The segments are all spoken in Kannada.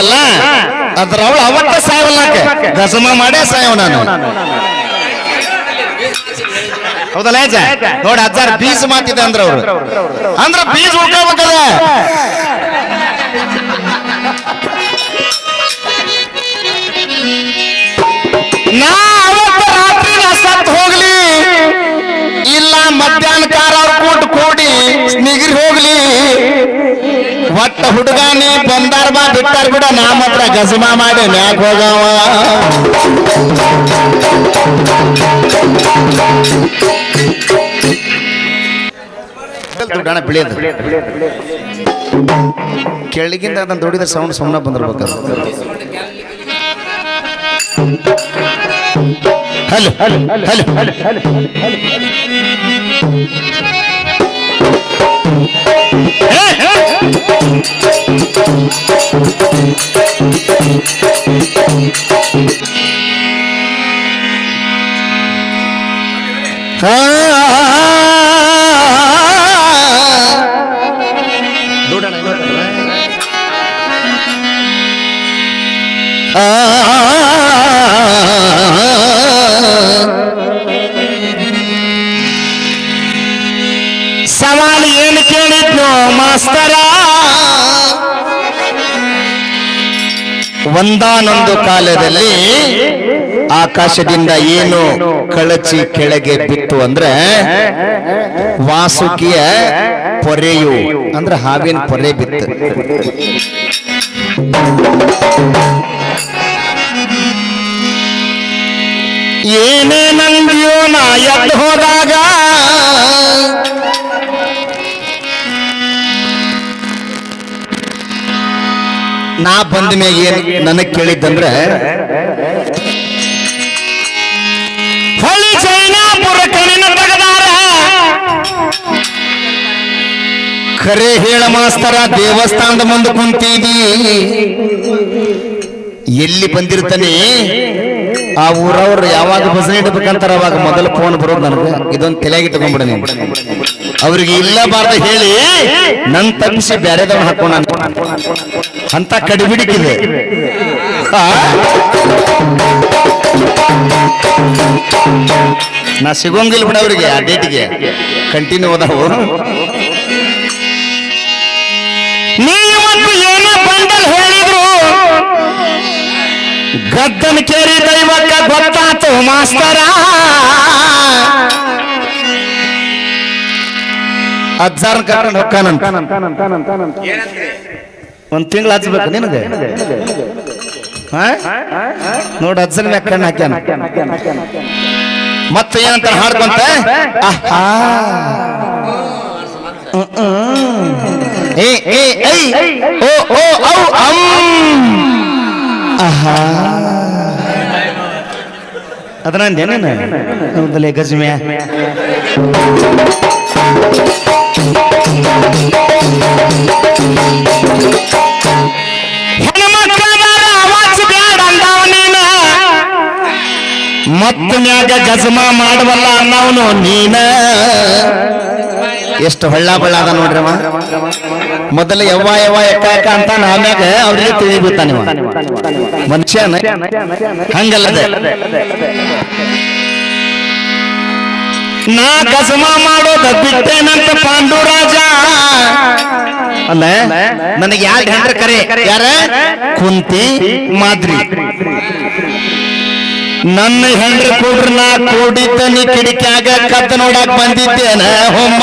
ರೋಗಲ್ಲ ಅದ್ರ ಅವಳು ಅವತ್ತ ಸಾಯವಲ್ಲ ದಸಮ ಮಾಡೇ ಸಾಯವ ನಾನು. ಹೌದಲ್ಲ ನೋಡಿ ಹಜಾರ್ ಬೀಸ್ ಮಾತಿದೆ ಅಂದ್ರ ಅವ್ರು. ಅಂದ್ರ ಬೀಸ್ ಉಳ್ಕೋಬೇಕದ ನಾ ಅವತ್ತ ರಾತ್ರಿ ಸತ್ ಹೋಗ್ಲಿ. ಇಲ್ಲ ಮಧ್ಯಾಹ್ನ ಕಾರ ಕೂಟ್ ಕೂಡಿ ನಿಗಿರಿ ಹೋಗ್ಲಿ. ಒಟ್ಟ ಹುಡುಗಾನಿ ಬಂದಾರ ಬಾ ಬಿಟ್ಟಾರ ಬಿಡ ನಾ ಮಾತ್ರ ಗಸಿಮಾ ಮಾಡಿ ಮ್ಯಾಕ್ ಹೋಗವ. ದುಡ್ಡಣ ಬಿಳಿಯದು. ಕೆಳಗಿಂದ ಅದನ್ನ ದುಡಿದ ಸೌಂಡ್ ಸುಮ್ಮನೆ ಬಂದಿರ್ಬೇಕು ಹಲೋ ಹಲೋ ಹಲೋ. Ah ಒಂದಾನೊಂದು ಕಾಲದಲ್ಲಿ ಆಕಾಶದಿಂದ ಏನು ಕಳಚಿ ಕೆಳಗೆ ಬಿತ್ತು ಅಂದ್ರೆ ವಾಸುಕಿಯ ಪೊರೆಯು, ಅಂದ್ರೆ ಹಾವಿನ ಪೊರೆ ಬಿತ್ತು. ಏನೇ ನಂದಿಯೋ ನಾ ಎದ್ದು ಹೋದಾಗ ನಾ ಬಂದ ಮ್ಯಾಗ ಏನ್ ನನಗ್ ಕೇಳಿದ್ದಂದ್ರೆ ಖರೆ ಹೇಳ ಮಾಸ್ತರ ದೇವಸ್ಥಾನದ ಮುಂದೆ ಕುಂತೀವಿ. ಎಲ್ಲಿ ಬಂದಿರ್ತಾನೆ? ಆ ಊರವ್ರು ಯಾವಾಗ ಭಜನೆ ಇಡ್ಬೇಕಂತಾರ ಅವಾಗ ಮೊದಲು ಫೋನ್ ಬರೋದು ನನಗೆ. ಇದೊಂದು ತಲೆಗೆ ತಗೊಂಡ್ಬಿಡ ನೀವು ಅವ್ರಿಗೆ ಇಲ್ಲಬಾರ್ದು ಹೇಳಿ, ನನ್ ತಪ್ಪಿಸಿ ಬ್ಯಾರೆದವ್ನ ಹಾಕೋಣ ಅಂತ. ಕಡಿಬಿಡಿಕಿದೆ? ನಾ ಸಿಗೋಂಗಿಲ್ಲ ಬಿಡ ಅವ್ರಿಗೆ ಆ ಡೇಟಿಗೆ ಕಂಟಿನ್ಯೂ ಅದಾವು ಗದ್ದನ ಕೇರಿ ದೈವಕ್ಕ ಗೊತ್ತಾತು, ಮಾಸ್ತರ. ಅಜ್ಜಾರನ್ ಕರ್ಕೊಂಡು ಹೊಕ್ಕಾನಂತ ಒಂದ್ ತಿಂಗಳು ಹಚ್ಬೇಕು ನಿನಗೆ? ನೋಡ್ ಅಜ್ಜನ್ ಮ್ಯಾಗ ಕಣ್ಣು ಹಾಕ್ಯಾನ. ಮತ್ತೆ ಏನಂತ ಹಾಡ್ಕೊಂತ? ಆಹಾ. ಏ ಏ ಐ ಓ ಓ, ಔ, ಅಂ. ಆಹಾ. ಅದನ್ನ ಹೌದಲ್ಲೇ ಗಜ್ಮ್ಯಾ ಮತ್ತ ಮ್ಯಾಗ ಗಜಮ ಮಾಡವಲ್ಲ ಅನ್ನವನು ನೀನ. ಎಷ್ಟು ಹೊಳ್ಳ ಬಳ್ಳ ಅದ ನೋಡ್ರವ ಮೊದಲು ಯವ್ವ ಯವ್ವ ಎಕ್ಕ ಎಕ್ಕ ಅಂತ ಆಮ್ಯಾಗ ಅವ್ರಿಗೆ ತಿಳಿಬಿಡ್ತಾನೆ ಮನುಷ್ಯ ಹಂಗಲ್ಲದೆ. ನಾ ಕಸಮ ಮಾಡೋದ ಬಿಟ್ಟೇನಂತ ಪಾಂಡುರಾಜ. ಅಲ್ಲ, ನನಗೆ ಯಾರು ಹೆಂಡ್ರ ಕರೆ? ಯಾರ? ಕುಂತಿ ಮಾದ್ರಿ. ನನ್ನ ಹೆಂಡ್ರ ಕೂಡ್ರ ನಾ ಕೂಡಿದ್ದ ನೀ ಕಿಡಿಕ್ಯಾಗ ಕತ್ತ ನೋಡಕ್ ಬಂದಿದ್ದೇನ, ಹೊಮ್ಮ.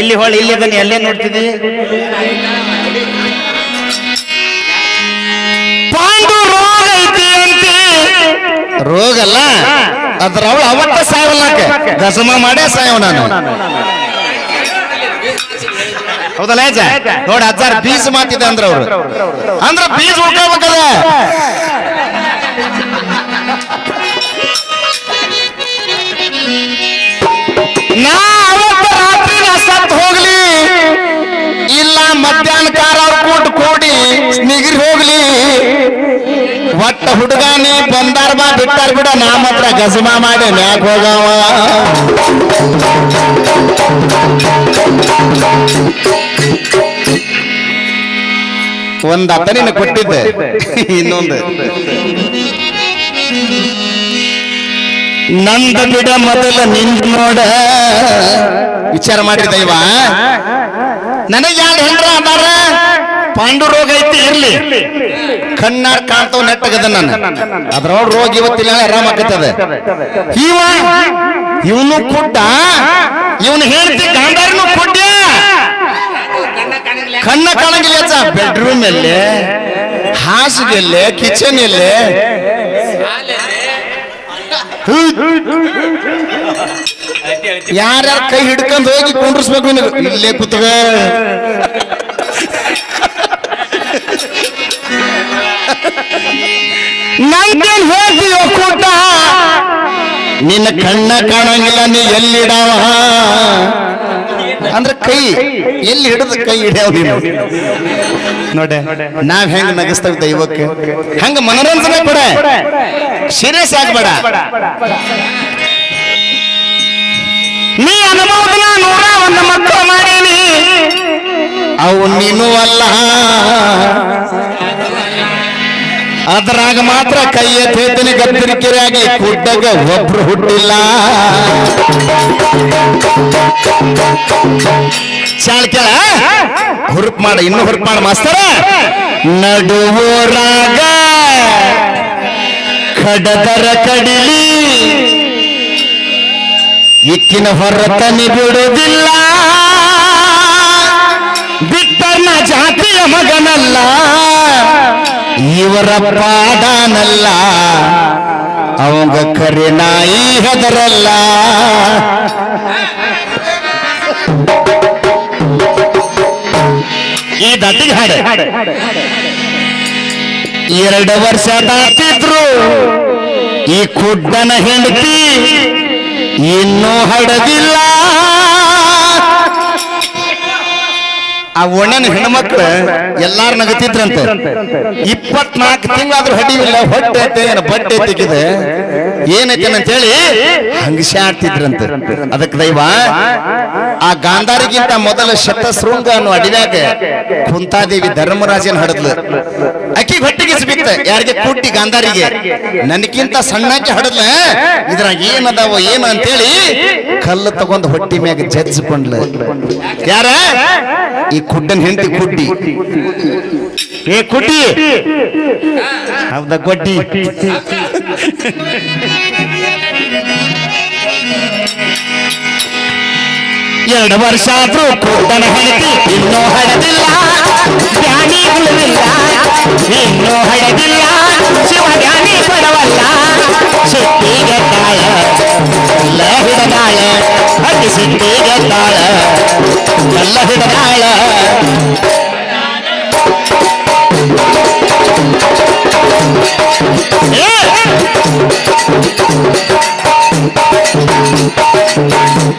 ಇಲ್ಲಿ ಹೊಳೆ ಇಲ್ಲಿ ಅದನ್ನ ಎಲ್ಲೇ ನೋಡ್ತಿದ್ದಿ? ಪಾಂಡು ರೋಗ ಐತಿ ಅಂತಿ. ರೋಗ ಅಲ್ಲ? ಅದ್ರ ಅವಳು ಅವತ್ತ ಸಾಯವಲ್ಲಕ್ಕೆ ದಸಮ ಮಾಡೇ ಸಾಯವ ನಾನು. ಹೌದಲ್ಲ ಏಜ ನೋಡಿ ಹಜಾರ್ ಬೀಸ್ ಮಾತಿದೆ ಅಂದ್ರ ಅವ್ರು ಅಂದ್ರ ಬೀಸ್ ಉಳ್ಕೋಬೇಕದ ನಿಗಿರ್ ಹೋಗ್ಲಿ. ಒಟ್ಟ ಹುಡುಗಾನಿ ಬಂದಾರ ಬಾ, ಬಿಟ್ಟಾರ ಬಿಡ, ನಾ ಮಾತ್ರ ಗಸಿಮಾ ಮಾಡಿ ಮ್ಯಾಕ್ ಹೋಗವ. ಒಂದ್ ಅತ್ತ ನಿನ್ನ ಕೊಟ್ಟಿದ್ದೆ. ಇನ್ನೊಂದು. ನಂದ ಬಿಡ ಮೊದಲ ನಿಂದ ನೋಡ. ವಿಚಾರ ಮಾಡಿದ ಇವ ನನಗೆ ಯಾರು ಹೆಂಡ್ರ ಅದಾರ? ಪಾಂಡು ರೋಗ ಐತಿ ಇರ್ಲಿ. ಕಣ್ಣಾರ್ ಕಾಣ್ತಾವ ನೆಟ್ಟಗದ ನಾನು. ಅದ್ರೊಳ ರೋಗ ಇವತ್ತಿಲ್ಲ ಆರಾಮ ಆಗತ್ತದ ಇವ ಇವನು ಕುಡ್ಡ ಇವನು ಹೇಳ್ತಿ ಗಾಂಧಾರನು ಕುಡ್ಡ ಕಣ್ಣ ಕಾಣಂಗಿಲ್ಲ ಬೆಡ್ರೂಮ್ ಎಲ್ಲೇ? ಹಾಸಿಗೆಲ್ಲೇ? ಕಿಚನ್ ಎಲ್ಲೇ ಯಾರ್ಯಾರ ಕೈ ಹಿಡ್ಕೊಂಡು ಹೋಗಿ ಕುಂಡ್ರಿಸ್ಬೇಕು ನಿನಗೆ? ಇಲ್ಲೇ ಕೂತಗ ನಂಗೇನ್ ಹೋಗಿ ಕೂಟ ನಿನ್ನ ಕಣ್ಣ ಕಾಣಂಗಿಲ್ಲ ನೀ ಎಲ್ಲಿಡಾವ? ಅಂದ್ರೆ ಕೈ ಎಲ್ಲಿ ಹಿಡಿದು ಕೈ ಹಿಡಿಯವ ನೀನು? ನೋಡೆ ನಾವ್ ಹೆಂಗ್ ನಗಿಸ್ತೇವೆ ದೈವಕ್ಕೆ? ಹಂಗ ಮನೋರಂಜನೆ ಕೊಡ. ಸೀರಿಯಸ್ ಆಗ್ಬೇಡ. ನೀ ಅನುಭವದ ನೂರ ಒಂದು ಮಕ್ಕಳು ಮಾಡೀನಿ. ಅವು ನೀನು ಅಲ್ಲ. ಅದ್ರಾಗ ಮಾತ್ರ ಕೈ ಎತ್ತೇತನಿ ಗದ್ದರಿಕೆಯಾಗಿ ಕುಡ್ಡಗ ಒಬ್ರು ಹುಟ್ಟಿಲ್ಲ. ಚಾಳ್ಕೆಳ ಹುರುಪ್ ಮಾಡ, ಇನ್ನು ಹುರುಪ್ ಮಾಡ, ಮಾಸ್ತರ. ನಡುವರಾಗ ಕಡದರ ಕಡಿಲಿ. ಇಕ್ಕಿನ ಹೊರತನಿ ಬಿಡುವುದಿಲ್ಲ ಬಿಟ್ಟರ್ನ ಜಾತಿಯ ಮಗನಲ್ಲ. ಇವರ ಪಾಡನಲ್ಲ ಅವಂಗ ಕರೆ ನಾಯಿ ಹೆದರಲ್ಲ. ಈ ದಟ್ಟಿಗೆ ಹಾಡೆ. ಎರಡು ವರ್ಷ ದಾಟಿದ್ರು ಈ ಕುಡ್ಡನ ಹೆಂಡತಿ ಇನ್ನೂ ಹಡದಿಲ್ಲ ಆ ಒಣ್ಣನ ಹೆಣ್ಮಕ್ಳು ಎಲ್ಲಾರು ನಗತಿದ್ರಂತೆ. ಇಪ್ಪತ್ನಾಲ್ಕು ತಿಂಗಳಾದ್ರೂ ಹಡಿವಿಲ್ಲ ಹೊಟ್ಟೆ ಐತೆ ಏನ ಬಟ್ಟೆ ತೆಗಿದೆ ಏನೈತೆ ಅಂತ ಹೇಳಿ ಹಂಗ ಶಾಡ್ತಿದ್ರಂತೆ ಅದಕ್ಕೆ ದೈವ, ಆ ಗಾಂಧಾರಿಗಿಂತ ಮೊದಲ ಶತಶೃಂಗ ಅನ್ನೋ ಅಡಿದಾಗ ಕುಂತಾದೇವಿ ಧರ್ಮರಾಜನ ಹಡದ್ಲು. ಅಕ್ಕಿ ಹೊಟ್ಟಿಗೆ ಬಿತ್ತ ಯಾರಿಗೆ? ಕುಟ್ಟಿ ಗಾಂಧಾರಿಗೆ. ನನಗಿಂತ ಸಣ್ಣಕ್ಕೆ ಹಡದ್ಲ ಇದ್ರಾಗ ಏನದಾವ ಏನು ಅಂತೇಳಿ ಕಲ್ಲು ತಗೊಂಡು ಹೊಟ್ಟಿ ಮ್ಯಾಗ ಜಜ್ಜಿಕೊಂಡ್ಲ. ಯಾರ? ಕುಡ್ಡನ್ ಹೆಂಡತಿ ಕುಡ್ಡಿ ಏ ಕುಡ್ಡಿ ಹೌದಾ ಕೊಡ್ಡಿ ಎರಡು ವರ್ಷ ಆದ್ರೂ ಕುಡ್ಡನ ಹೆಂಡತಿ ಇನ್ನೂ ಹಡದಿಲ್ಲ. ಧ್ಯಾನಿ ಉಳಿದಿಲ್ಲ ಇನ್ನೂ ಹಡದಿಲ್ಲ. ಶಿವ ಜ್ಞಾನಿ ಬರವಲ್ಲ ಸುತ್ತಿಗೆ ತಾಳ ಎಲ್ಲ ಹಿಡದಾಳ ಅತಿ ಸುತ್ತಿಗೆ ತಾಳ ಎಲ್ಲ ಹಿಡದಾಳ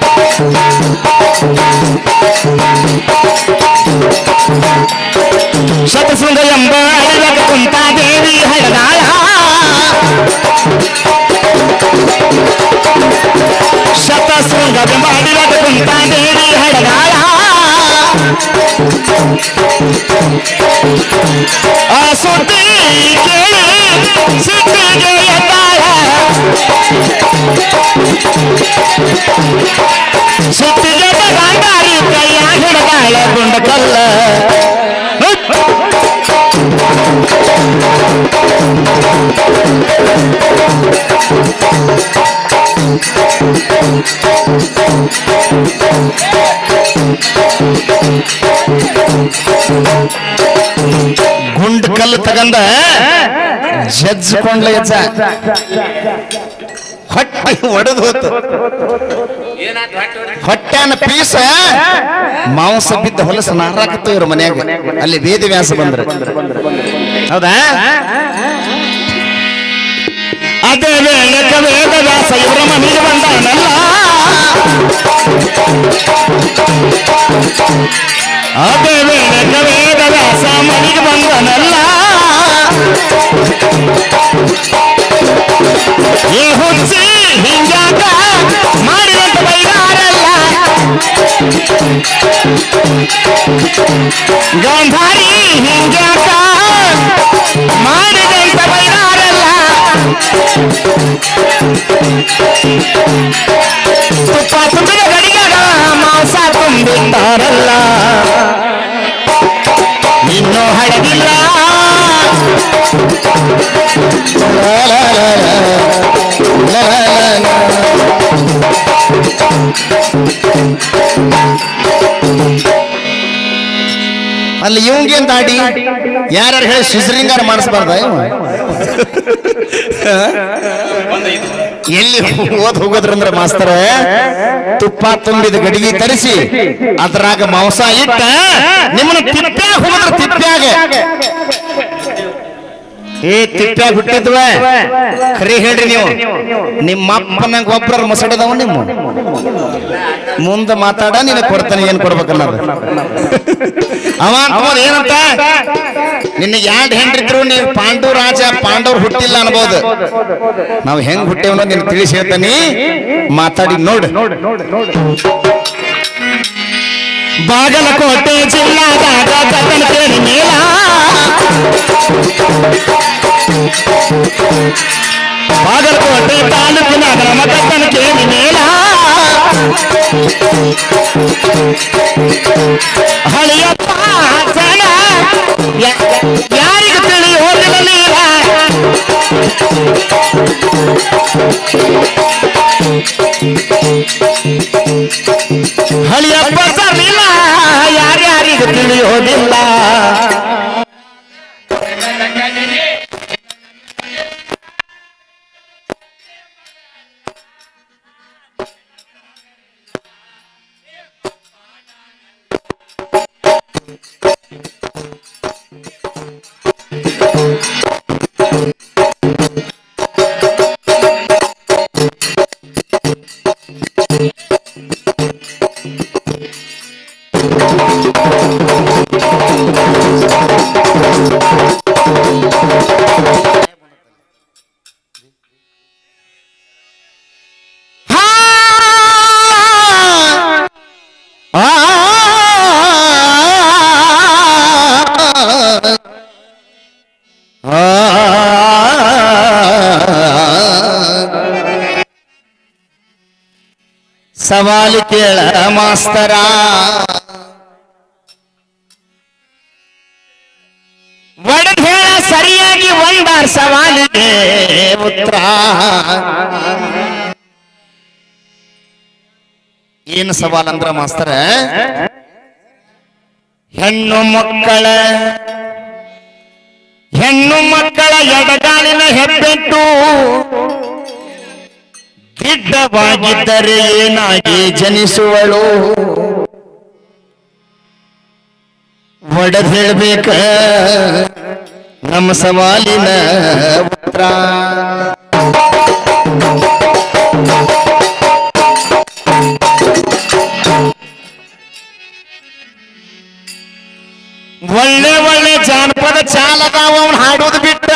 ಶತಶೃಂಗ ಎಂಬ ಅಡಲಕ ಕುಂತಾದೇವಿ ಹಡದಾಳ ಶತಶೃಂಗವೆಂಬ ಅಡಲಕ ಕುಂತಾದೇವಿ ಹಡದಾಳ ಆ ಸುದ್ದಿ ಕೇಳಿ ಸಿದ್ಧಿಗೆ ಎದ್ದಾಳ ಸಿದ್ಧಿಗೆ ಗಾಂಧಾರಿ ಕೈಯ ಹಿಡದಾಳ ಗುಂಡ ಕಲ್ಲ ಗುಂಡ್ ಕಲ್ಲು ತಗಂದ ಜಜ್ಕೊಂಡ್ಲ ಯಜ್ಜ ಹೊಟ್ಟೆ ಒಡೆದು ಹೋತು. ಹೊಟ್ಟೆನ ಪೀಸ ಮಾಂಸ ಬಿದ್ದ ಹೊಲಸ ನಾರಾಕತ್ತ ಇವ್ರ ಮನ್ಯಾಗ. ಅಲ್ಲಿ ವೇದ ವ್ಯಾಸ ಬಂದ್ರು. ಹೌದಾ? ಅದೇ ವೇಳಕ ವೇದ ವ್ಯಾಸ, ಇವರ ಮನೆಗೆ ಬಂದಾನಲ್ಲ. ಅದೇ ವೇಳಕ ವೇದ ವ್ಯಾಸ, ಮನೆಗೆ ಬಂದನಲ್ಲ. ಈ ಹುಚ್ಚಿ ಹಿಂಗಾಗ ಗಾಂಧಾರಿ ಹಿಂಗ್ಯಾಕ ಮಾಡಿದಂತ ಬೈದಾರಲ್ಲ ತುಪ್ಪ ತುಂಬಿದ ಗಡಿಗಾಗ ಮಾಂಸ ತುಂಬಿದ್ದಾರಲ್ಲ. ಇನ್ನೂ ಹಳಗಿಲ್ಲ ಲಾ. ಅಲ್ಲಿ ಇವಂಗೇನ್ ದಾಡಿ ಯಾರ್ಯಾರು ಹೇಳಿ ಶಿಶರಿಂಗಾರ ಮಾಡಿಸ್ಬಾರ್ದ? ಎಲ್ಲಿ ಓದ್ ಹೋಗೋದ್ರಂದ್ರ ಮಾಸ್ತರ, ತುಪ್ಪ ತುಂಬಿದ ಗಡಿಗೆ ತರಿಸಿ, ಅದ್ರಾಗ ಮಾಂಸ ಇಟ್ಟ, ನಿಮ್ಮನ್ನ ತಿಪ್ಪ್ಯಾಗ ಹೋದ್ರ ತಿಪ್ಪ್ಯಾಗ ಏ ತಿಪ್ಪ್ಯಾಗ ಹುಟ್ಟಿದ್ವ ಖರೀ ಹೇಳ್ರಿ ನೀವು. ನಿಮ್ಮ ಅಪ್ಪನಂಗ ಒಬ್ಬರ ಮಸಡದವ ನಿಮ್ಮ. ಮುಂದೆ ಮಾತಾಡ ನೀನು ಕೊಡ್ತಾನೆ, ಏನ್ ಕೊಡ್ಬೇಕನ್ನೋದು. ಅವ ಏನಂತ? ನಿನ್ನ ಎರಡು ಹೆಂಡ್ರಿದ್ರು ನೀವು ಪಾಂಡು ರಾಜ ಪಾಂಡವ್ರು ಹುಟ್ಟಿಲ್ಲ ಅನ್ಬೋದು. ನಾವು ಹೆಂಗ್ ಹುಟ್ಟೇವನೋ ನಿನ್ ತಿಳಿಸಿ ಹೇಳ್ತಾನಿ. ಮಾತಾಡಿ, ನೋಡು. ಬಾಗಲಕೋಟೆ ಜಿಲ್ಲಾದಾಗ ಮೇಲ. ಬಾಗಲಕೋಟೆ ತಾಲೂಕಿನಾಗ ನಮ್ಮ ಕತ್ತಲ ಕೇಳಿ ಮೇಲ ಹಳಿಯಪ್ಪ ಜನ ಯಾರಿಗೂ ತಿಳಿ ಹೋಗಲಿಲ್ಲ ಸವಾಲು ಕೇಳ ಮಾಸ್ತರ. ಒಡೆದ್ ಹೇಳ ಸರಿಯಾಗಿ ಒಂದಾರ್ ಸವಾಲಿಗೆ ಉತ್ತರ. ಏನು ಸವಾಲ್ ಅಂದ್ರ ಮಾಸ್ತರ? ಹೆಣ್ಣು ಮಕ್ಕಳ ಹೆಣ್ಣು ಮಕ್ಕಳ ಎಡಗಾಲಿನ ಹೆಬ್ಬೆಟ್ಟು. ಗಿಡ್ಡವಾಗಿದ್ದರೆ ಏನಾಗಿ ಜನಿಸುವಳು? ಒಡೆದ್ ಹೇಳ್ಬೇಕ. ನಮ್ಮ ಸವಾಲಿನ ಉತ್ತರ. ಒಳ್ಳೆ ಒಳ್ಳೆ ಜಾನಪದ ಚಾಲಕ ಅವನು ಹಾಡೋದು ಬಿಟ್ಟ.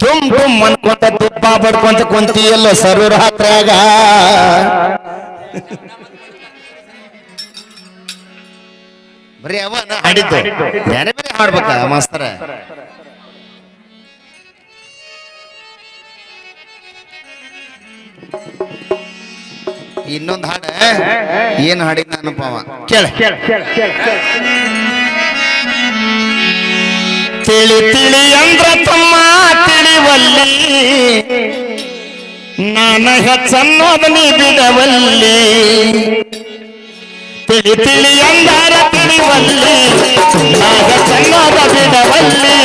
ದುಮ್ ದುಮ್ ಅನ್ಕೊಂತ ತುಪ್ಪ ಬಡ್ಕೊಂತ ಕುಂತಿಯಲ್ಲೋ ಸರ್ವರ ಹತ್ರಾಗ. ಬರೀ ಅವ ಹಾಡಿದ್ದು. ಬೇರೆ ಬೇರೆ ಹಾಡ್ಬೇಕ ಮಾಸ್ತರ. ಇನ್ನೊಂದು ಹಾಡ. ಏನ್ ಹಾಡಿದ್ ನಾನು ಪಾವ ಕೇಳ. ತಿಳಿ ತಿಳಿ ಅಂದ್ರ ತಮ್ಮ ತಿಳಿವಲ್ಲಿ ನಾನ ಹೆಚ್ಚನ್ನೋದ ನೀ ಬಿಡವಲ್ಲಿ ತಿಳಿ ತಿಳಿ ಅಂದಾರ ತಿಳಿವಲ್ಲಿ ನಾ ಹೆಚ್ಚನ್ನೋದ ಬಿಡವಲ್ಲಿ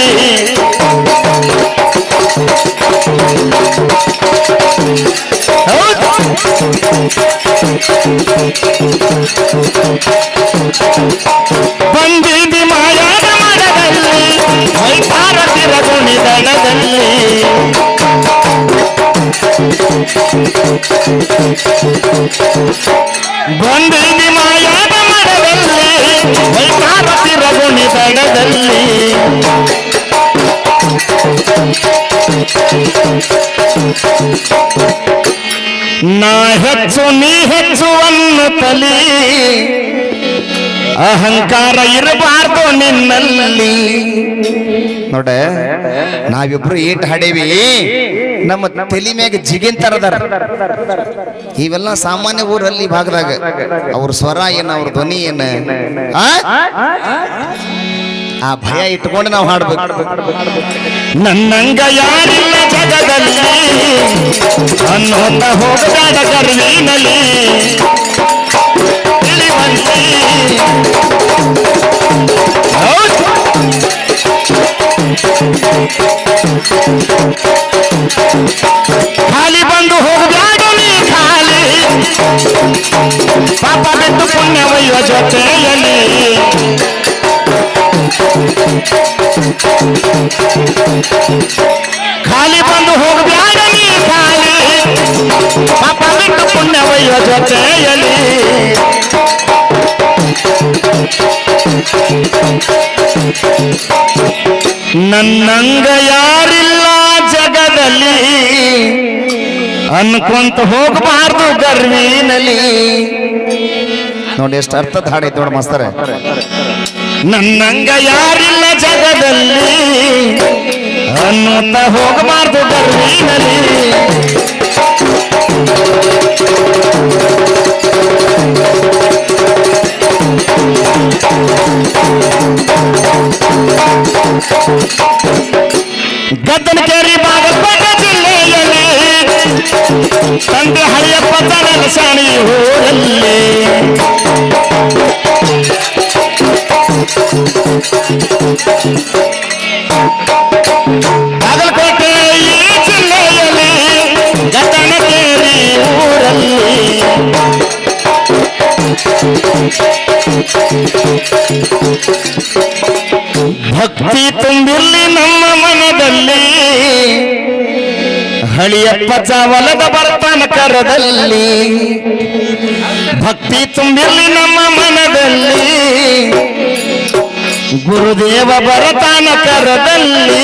ನಾ ಹೆಚ್ಚು ನೀ ಹೆಚ್ಚು ಅನ್ನುತ್ತಲಿ ಅಹಂಕಾರ ಇರಬಾರ್ದು ನಿನ್ನಲ್ಲಿ. ನೋಡ, ನಾವಿಬ್ರು ಏಟ್ ಹಾಡೇವಿ. ನಮ್ಮ ತಲಿ ಮ್ಯಾಗ ಜಿಗಿಂತರದಾರ ಇವೆಲ್ಲ ಸಾಮಾನ್ಯ ಊರಲ್ಲಿ ಭಾಗದಾಗ, ಅವ್ರ ಸ್ವರ ಏನ, ಅವ್ರ ಧ್ವನಿ ಏನ? ಆ? ಭಯ ಇಟ್ಕೊಂಡು ನಾವು ಹಾಡ್ಬೇಕು ನನ್ನಂಗ ಯಾರಿಲ್ಲ ಜಗದಲ್ಲಿ ಅನ್ನೋತ ಹೋಗದಾಡ ಗರ್ವಿನಲ್ಲಿ ತಿಳಿವಂತೆ ಹೌದ್. ಖಾಲಿ ಬಂದು ಹೋಗಬೇಡ ನೀ ಖಾಲಿ. ಪಾಪ ಬಿಟ್ಟು ಪುಣ್ಯವಯ್ಯ ಜೊತೆಯಲ್ಲಿ. ನನ್ನಂಗ ಯಾರಿಲ್ಲ ಜಗದಲ್ಲಿ. ಅನ್ಕೊಂತ ಹೋಗಬಾರ್ದು ಗರ್ವಿನಲ್ಲಿ. ನೋಡಿ, ಎಷ್ಟು ಅರ್ಥದ ಹಾಡೈತೆ ನೋಡಿ ಮಾಸ್ತರ. ನನ್ನಂಗ ಯಾರಿಲ್ಲ ಜಗದಲ್ಲಿ ಅನ್ನುತ್ತ ಹೋಗಬಾರ್ದು ಗರ್ವಿನಲ್ಲಿ ಗದ್ದನಕೇರಿ ಬಾಗಲಕೋಟೆ ಜಿಲ್ಲೆಯಲ್ಲಿ ತಂದೆ ಹರಿಯಪ್ಪ ತನಲಸಾಣಿ ಊರಲ್ಲಿ ಬಾಗಲಕೋಟೆ ಊರಲ್ಲಿ. ಭಕ್ತಿ ತುಂಬಿರ್ಲಿ ನಮ್ಮ ಮನದಲ್ಲಿ. ಹಳಿಯಪ್ಪ ಚಾವಲದ ಬರ್ತಾನ ಕರದಲ್ಲಿ. ಭಕ್ತಿ ತುಂಬಿರ್ಲಿ ನಮ್ಮ ಮನದಲ್ಲಿ. ಗುರುದೇವ ಬರತಾನ ಕರದಲ್ಲಿ.